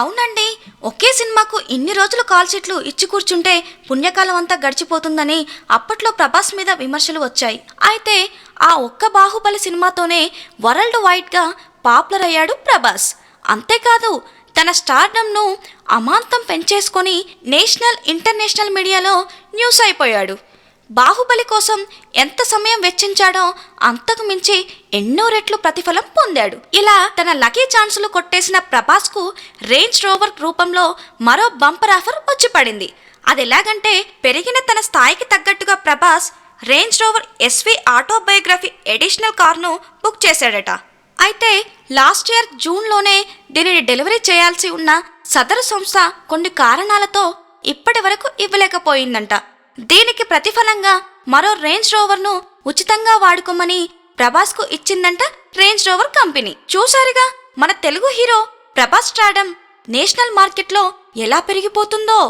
అవునండి. ఒకే సినిమాకు ఇన్ని రోజులు కాల్ షీట్లు ఇచ్చి కూర్చుంటే పుణ్యకాలం అంతా గడిచిపోతుందని అప్పట్లో ప్రభాస్ మీద విమర్శలు వచ్చాయి. అయితే ఆ ఒక్క బాహుబలి సినిమాతోనే వరల్డ్ వైడ్గా పాపులర్ అయ్యాడు ప్రభాస్. అంతేకాదు తన స్టార్డమ్ను అమాంతం పెంచేసుకొని నేషనల్ ఇంటర్నేషనల్ మీడియాలో న్యూస్ అయిపోయాడు. బాహుబలి కోసం ఎంత సమయం వెచ్చించాడో అంతకు మించి ఎన్నో రెట్లు ప్రతిఫలం పొందాడు. ఇలా తన లకీ ఛాన్సులు కొట్టేసిన ప్రభాస్కు రేంజ్ రోవర్ రూపంలో మరో బంపర్ ఆఫర్ వచ్చి పడింది. అది ఎలాగంటే పెరిగిన తన స్థాయికి తగ్గట్టుగా Prabhas Range Rover SV autobiography additional కార్ను book చేశాడట. అయితే లాస్ట్ ఇయర్ జూన్లోనే దీనిని డెలివరీ చేయాల్సి ఉన్న సదరు సంస్థ కొన్ని కారణాలతో ఇప్పటి వరకు ఇవ్వలేకపోయిందంట. దీనికి ప్రతిఫలంగా మరో రేంజ్ రోవర్ను ఉచితంగా వాడుకోమని ప్రభాస్కు ఇచ్చిందంట రేంజ్ రోవర్ కంపెనీ. చూశారుగా మన Telugu hero Prabhas stardom national మార్కెట్లో ఎలా పెరిగిపోతుందో.